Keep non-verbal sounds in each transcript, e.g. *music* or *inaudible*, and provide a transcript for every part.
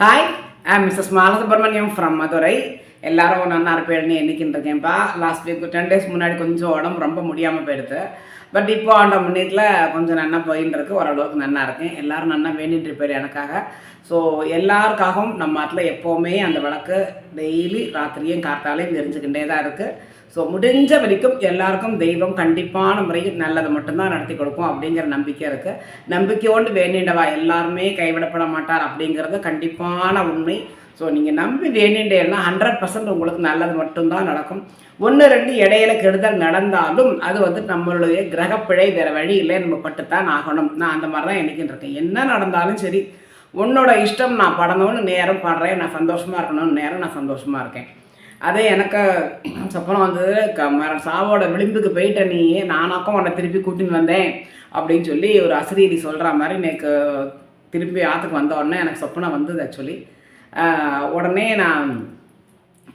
Hi I missus Malasubramaniam from Madurai எல்லாரும் நல்லா இருப்பேன்னு எண்ணிக்கிட்டு இருக்கேன்ப்பா லாஸ்ட் வீக் டென் டேஸ் முன்னாடி கொஞ்சம் உடம்பு ரொம்ப முடியாமல் போயிடுது. பட் இப்போ அந்த முன்னீட்டில் கொஞ்சம் நல்லா போயின்னு இருக்கு ஓரளவுக்கு நல்லா இருக்கேன். எல்லாரும் நல்லா வேண்டிட்டு இருப்பார் எனக்காக. ஸோ எல்லாருக்காகவும் நம்ம நாட்டில் எப்போவுமே அந்த விளக்கு டெய்லி ராத்திரியும் காத்தாலையும் தெரிஞ்சுக்கிட்டே தான் இருக்குது ஸோ முடிஞ்ச வரைக்கும் எல்லாருக்கும் தெய்வம் கண்டிப்பான முறையில் நல்லதை மட்டும்தான் நடத்தி கொடுக்கும் அப்படிங்கிற நம்பிக்கை இருக்குது நம்பிக்கையோடு வேண்டிண்டவா எல்லாருமே கைவிடப்பட மாட்டார் அப்படிங்கிறது கண்டிப்பான உண்மை. ஸோ நீங்கள் நம்பி வேண்டிண்டேன்னா ஹண்ட்ரட் பர்சன்ட் உங்களுக்கு நல்லது மட்டும்தான் நடக்கும். ஒன்று ரெண்டு இடையில கெடுதல் நடந்தாலும் அது வந்து நம்மளுடைய கிரகப்பிழை வேறு வழி இல்லை. நம்ம பட்டுத்தான் ஆகணும். நான் அந்த மாதிரி தான் எண்ணிக்கிட்டு இருக்கேன் என்ன நடந்தாலும் சரி உன்னோட இஷ்டம் நான் படணும்னு நேரம் பாடுறேன். நான் சந்தோஷமாக இருக்கணும்னு நேரம் நான் சந்தோஷமாக இருக்கேன். அதே எனக்கு சொப்பனம் வந்தது க மர சாவோட விளிம்புக்கு போயிட்ட நீ நானாக்கும் உன்னை திருப்பி கூட்டின்னு வந்தேன் அப்படின்னு சொல்லி ஒரு அசிரியடி சொல்கிற மாதிரி எனக்கு திருப்பி ஆற்றுக்கு வந்த உடனே எனக்கு சொப்பனம் வந்தது ஆக்சுவலி உடனே நான்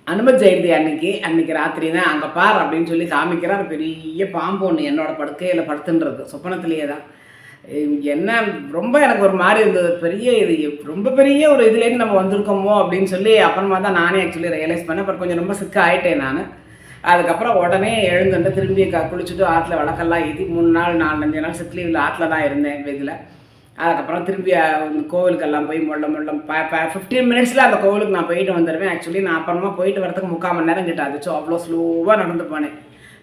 அனுமதி ஜெயந்தி அன்னைக்கு அன்னைக்கு ராத்திரி தான். அங்கே பார் அப்படின்னு சொல்லி காமிக்கிறார். பெரிய பாம்பு ஒன்று என்னோட படுக்கையில் படுத்துன்றது. சொப்பனத்திலேயே தான். என்ன ரொம்ப எனக்கு ஒரு மாதிரி இருந்தது. பெரிய இது ரொம்ப பெரிய ஒரு இதுலேருந்து நம்ம வந்திருக்கோமோ அப்படின்னு சொல்லி அப்புறமா தான் நானே ஆக்சுவலி ரியலைஸ் பண்ணேன். பட் கொஞ்சம் ரொம்ப சிக்க ஆகிட்டேன் நான். அதுக்கப்புறம் உடனே எழுந்துட்டு திரும்பி க குளிச்சுட்டு ஆற்றுல வழக்கெல்லாம் ஏற்றி மூணு நாள் நாலஞ்சு நாள் சிக் லீவில் ஆற்றுல தான் இருந்தேன் இதில். அதுக்கப்புறம் திரும்பி கோவிலுக்கெல்லாம் போய் முள்ள முள்ள ப ஃபிஃப்டீன் மினிட்ஸில் அந்த கோவிலுக்கு நான் போயிட்டு வந்துடுவேன் ஆக்சுவலி நான் அப்புறமா போயிட்டு வரதுக்கு முக்கால் மணி நேரம் கிட்ட ஆச்சு அவ்வளோ ஸ்லோவாக நடந்து போனேன்.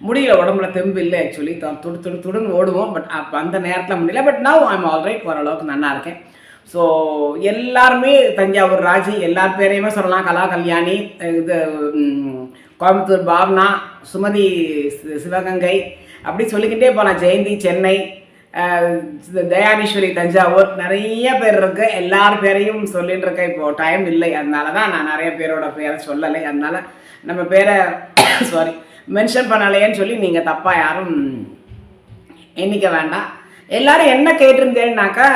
முடியல உடம்புல தெம்பு இல்லை ஆக்சுவலி துடு துடு துடுன்னு ஓடுவோம். பட் அப்போ அந்த நேரத்தில் முடியல. பட் நான் ஐம் ஆல்ரைட் ஓரளவுக்கு நல்லா இருக்கேன். ஸோ எல்லாருமே தஞ்சாவூர் ராஜி எல்லார் பேரையுமே சொல்லலாம். கலா கல்யாணி இது கோயம்புத்தூர் பாவனா சுமதி சி- சிவகங்கை அப்படி சொல்லிக்கிட்டே போகலாம் ஜெயந்தி சென்னை தயானீஸ்வரி தஞ்சாவூர் நிறைய பேர் இருக்கு. எல்லார் பேரையும் சொல்லிட்டு இருக்கேன் இப்போ டைம் இல்லை. அதனால தான் நான் நிறைய பேரோட பேரை சொல்லலை. அதனால நம்ம பேரை *coughs* சாரி மென்ஷன் பண்ணலையேன்னு சொல்லி நீங்கள் தப்பாக யாரும் எண்ணிக்க வேண்டாம். எல்லாரும் என்ன கேட்டிருந்தேன்னாக்கா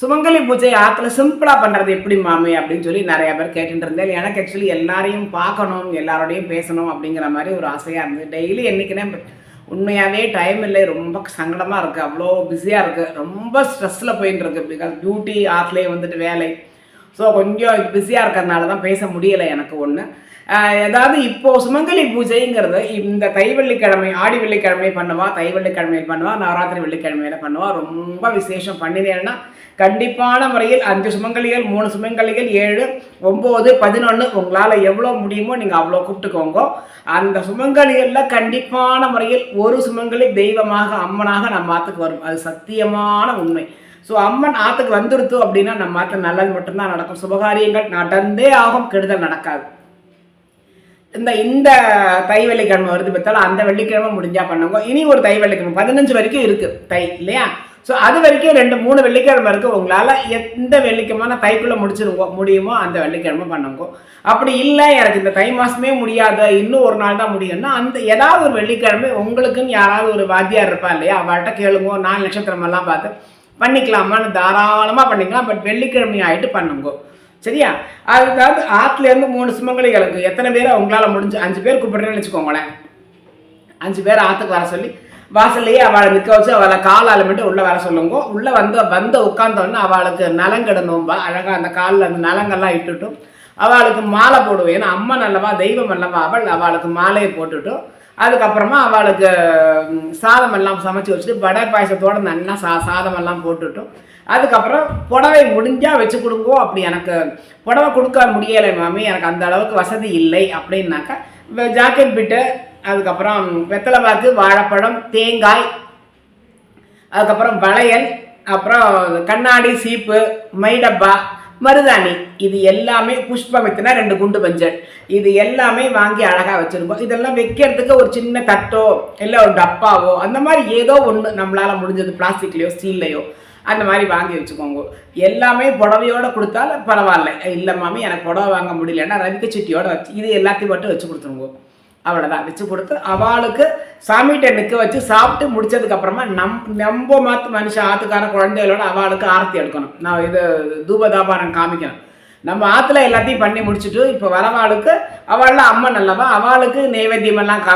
சுமங்கலி பூஜை ஆற்றுல சிம்பிளாக பண்ணுறது எப்படி மாமி அப்படின்னு சொல்லி நிறைய பேர் கேட்டுட்டு இருந்தேன் எனக்கு ஆக்சுவலி எல்லாரையும் பார்க்கணும் எல்லாரோடையும் பேசணும் அப்படிங்கிற மாதிரி ஒரு ஆசையாக இருந்தது. டெய்லி என்றைக்குனே உண்மையாகவே டைம் இல்லை. ரொம்ப சங்கடமாக இருக்குது அவ்வளோ பிஸியாக இருக்குது ரொம்ப ஸ்ட்ரெஸ்ஸில் போயின்னு இருக்குது பிகாஸ் டியூட்டி ஆற்றுலேயே வந்துட்டு வேலை. ஸோ கொஞ்சம் பிஸியாக இருக்கிறதுனால தான் பேச முடியலை எனக்கு ஒன்று ஏதாவது இப்போ சுமங்கலி பூஜைங்கிறது இந்த தை வெள்ளிக்கிழமை ஆடி வெள்ளிக்கிழமை பண்ணுவா தை வெள்ளிக்கிழமையில் பண்ணுவா நவராத்திரி வெள்ளிக்கிழமையில பண்ணுவா. ரொம்ப விசேஷம் பண்ணினேன்னா கண்டிப்பான முறையில் அஞ்சு சுமங்கலிகள் மூணு சுமங்கலிகள் ஏழு ஒம்பது பதினொன்று உங்களால் எவ்வளோ முடியுமோ நீங்கள் அவ்வளோ கூப்பிட்டுக்கோங்க. அந்த சுமங்கலிகளில் கண்டிப்பான முறையில் ஒரு சுமங்கலி தெய்வமாக அம்மனாக நம்ம ஆத்துக்கு வரும். அது சத்தியமான உண்மை. ஸோ அம்மன் ஆத்துக்கு வந்துருத்து அப்படின்னா நம்ம ஆற்று நல்லது மட்டும்தான் நடக்கும். சுபகாரியங்கள் நடந்தே ஆகும் கெடுதல் நடக்காது. இந்த இந்த தை வெள்ளிக்கிழமை வருது பார்த்தாலும் அந்த வெள்ளிக்கிழமை முடிஞ்சா பண்ணுங்க. இனி ஒரு தை வெள்ளிக்கிழமை பதினஞ்சு வரைக்கும் இருக்கு தை இல்லையா? ஸோ அது வரைக்கும் ரெண்டு மூணு வெள்ளிக்கிழமை இருக்கு. உங்களால் எந்த வெள்ளிக்கிழமை தைக்குள்ளே முடிச்சிருங்க முடியுமோ அந்த வெள்ளிக்கிழமை பண்ணுங்க. அப்படி இல்லை எனக்கு இந்த தை மாதமே முடியாது இன்னும் ஒரு நாள் தான் முடியும்னா அந்த ஏதாவது ஒரு வெள்ளிக்கிழமை உங்களுக்குன்னு யாராவது ஒரு வாத்தியார் இருப்பா இல்லையா? அவள்கிட்ட கேளுங்க நாலு நட்சத்திரமெல்லாம் பார்த்து பண்ணிக்கலாமான்னு தாராளமாக பண்ணிக்கலாம் பட் வெள்ளிக்கிழமை ஆகிட்டு பண்ணுங்க. சரியா? அதாவது ஆற்றுலேருந்து மூணு சுமங்கலிகளுக்கு எத்தனை பேர் உங்களால் முடிஞ்சு அஞ்சு பேர் கூப்பிடுறேன்னு வச்சுக்கோங்களேன். அஞ்சு பேர் ஆற்றுக்கு வர சொல்லி வாசல்லையே அவளை நிற்க வச்சு அவளை காலால் மட்டும் உள்ளே வர சொல்லுங்க. உள்ளே வந்து வந்து உட்காந்தோடனே அவளுக்கு நலங்கிடணும்பா அழகாக அந்த காலில் அந்த நலங்கெல்லாம் இட்டுட்டும் அவளுக்கு மாலை போடுவேன். ஏன்னா அம்மன் அல்லவா தெய்வம் அல்லவா அவள் அவளுக்கு மாலையை போட்டுட்டும் அதுக்கப்புறமா அவளுக்கு சாதமெல்லாம் சாதம் எல்லாம் சமைச்சு வச்சுட்டு வடை பாயசத்தோட நல்லா சா சாதமெல்லாம் போட்டுட்டோம். அதுக்கப்புறம் புடவை முடிஞ்சால் வச்சு கொடுங்கோ அப்படி எனக்கு புடவை கொடுக்க முடியலை மாமி எனக்கு அந்த அளவுக்கு வசதி இல்லை அப்படின்னாக்கா ஜாக்கெட் பிட்டு அதுக்கப்புறம் வெத்தலை பாக்கு வாழைப்பழம் தேங்காய் அதுக்கப்புறம் வளையல் அப்புறம் கண்ணாடி சீப்பு மைடப்பா மருதாணி. இது எல்லாமே புஷ்பமித்துனா ரெண்டு குண்டு மஞ்சள். இது எல்லாமே வாங்கி அழகாக வச்சுருக்கோம். இதெல்லாம் வைக்கிறதுக்கு ஒரு சின்ன தட்டோ இல்லை ஒரு டப்பாவோ அந்த மாதிரி ஏதோ ஒன்று நம்மளால் முடிஞ்சது பிளாஸ்டிக்லேயோ ஸ்டீல்லையோ அந்த மாதிரி வாங்கி வச்சுக்கோங்க. எல்லாமே புடவையோடு கொடுத்தாலும் பரவாயில்ல. இல்லை மாமி எனக்கு புடவை வாங்க முடியலன்னா ரவிக்க சிட்டியோட வச்சு இது எல்லாத்தையும் மட்டும் வச்சு கொடுத்துருங்க. அவ்வளோதான் வச்சு கொடுத்து அவளுக்கு சாமிகிட்ட நிற்க வச்சு சாப்பிட்டு முடிச்சதுக்கப்புறமா நம் நம்ப மாற்று மனுஷன் ஆத்துக்கார குழந்தைகளோட அவளுக்கு ஆரத்தி எடுக்கணும். நான் இது தூபதாபாரம் காமிக்கணும் நம்ம ஆற்றுல எல்லாத்தையும் பண்ணி முடிச்சுட்டு இப்போ வரவாளுக்கு அவளில் அம்மன் அல்லவா அவளுக்கு நைவேத்தியம் எல்லாம்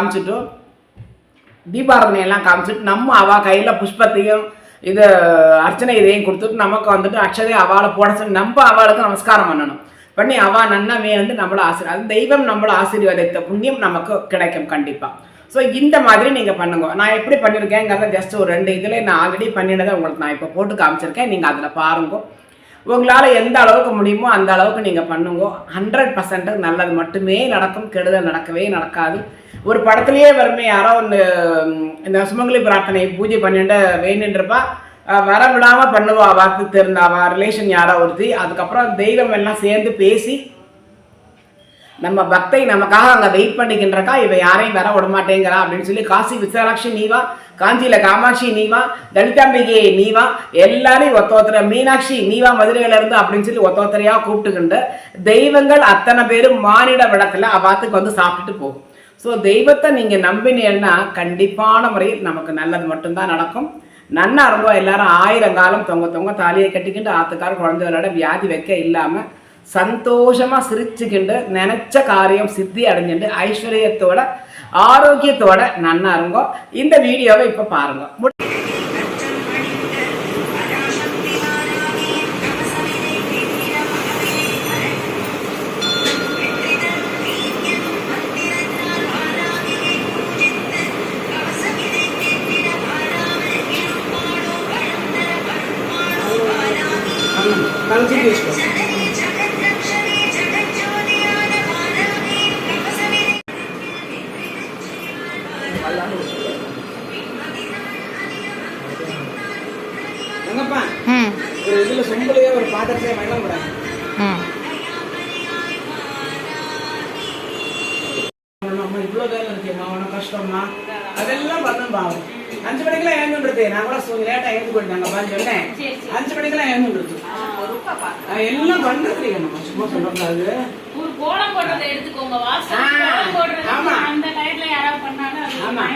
தீபாரதனையெல்லாம் காமிச்சிட்டு நம்ம அவள் கையில் புஷ்பத்தையும் இது அர்ச்சனை இதையும் கொடுத்துட்டு நமக்கு வந்துட்டு அக்ஷதை அவளை போட சொல்லி நம்ம அவளுக்கு நமஸ்காரம் பண்ணணும். பண்ணி அவள் நன்னமே வந்து நம்மளை ஆசீர் அது தெய்வம் நம்மளை ஆசீர்வாதித்த புண்ணியம் நமக்கு கிடைக்கும் கண்டிப்பாக ஸோ இந்த மாதிரி நீங்கள் பண்ணுங்க. நான் எப்படி பண்ணியிருக்கேங்கிறத ஜஸ்ட் ஒரு ரெண்டு இதில் நான் ஆல்ரெடி பண்ணினதை உங்களுக்கு நான் இப்போ போட்டு காமிச்சிருக்கேன். நீங்கள் அதில் பாருங்க. உங்களால் எந்த அளவுக்கு முடியுமோ அந்த அளவுக்கு நீங்கள் பண்ணுங்க. ஹண்ட்ரட் பர்சன்ட் நல்லது. மட்டுமே நடக்கும். கெடுதல் நடக்கவே நடக்காது. ஒரு படத்துலேயே வருமே யாரோ ஒன்று இந்த சுமங்கலி பிரார்த்தனை பூஜை பண்ணிட்டு வேணுன்றப்பா வர விடாமல் பண்ணுவா. வார்த்தை தெரிந்தாவா ரிலேஷன் யாரோ ஒருத்தி. அதுக்கப்புறம் தெய்வம் எல்லாம் சேர்ந்து பேசி நம்ம பக்தை நமக்காக அங்கே வெயிட் பண்ணிக்கின்றக்கா இவ யாரையும் வர விட மாட்டேங்கிறா அப்படின்னு சொல்லி காசி விசாலாட்சி நீவா காஞ்சியில காமாட்சி நீவா தலிதாம்பிகையை நீவா எல்லாரையும் ஒத்த ஒத்தர மீனாட்சி நீவா மதுரையில இருந்து அப்படின்னு சொல்லி ஒத்த ஒருத்தரையா கூப்பிட்டுக்கிண்டு தெய்வங்கள் அத்தனை பேரும் மானிட விடத்துல அவாத்துக்கு வந்து சாப்பிட்டுட்டு போகும். ஸோ தெய்வத்தை நீங்க நம்பினீங்கன்னா கண்டிப்பான முறையில் நமக்கு நல்லது மட்டும்தான் நடக்கும். நன்னா இருந்தோம் எல்லாரும் ஆயிரம் காலம் தொங்க தொங்க தாலியை கட்டிக்கிட்டு ஆத்துக்கார குழந்தைகளோட வியாதி வைக்க இல்லாம சந்தோஷமா சிரிச்சுக்கிண்டு நினைச்ச காரியம் சித்தி அடைஞ்சுட்டு ஐஸ்வர்யத்தோட ஆரோக்கியத்தோட நன்னா இருங்கோ. இந்த வீடியோவை இப்ப பாருங்க. எங்கப்பா பாத்திரத்தையே வெள்ளம் கூட அம்மா இவ்வளோ வேலை இருக்குமா உனக்கு கஷ்டம்மா அதெல்லாம் பண்ணும் பாவம். அஞ்சு மணிக்கெல்லாம் எழுந்துருக்கு நான் கூட லேட்டாக எழுந்து போயிட்டாங்கப்பா சொன்னேன். அஞ்சு மணிக்கெல்லாம் எழுந்துருக்கு எல்லாம் பண்ணுறீங்க நம்ம சும்மா சொல்லக்கூடாது ஒரு கோலம் போடுறதை எடுத்துக்கோங்க ஆமா.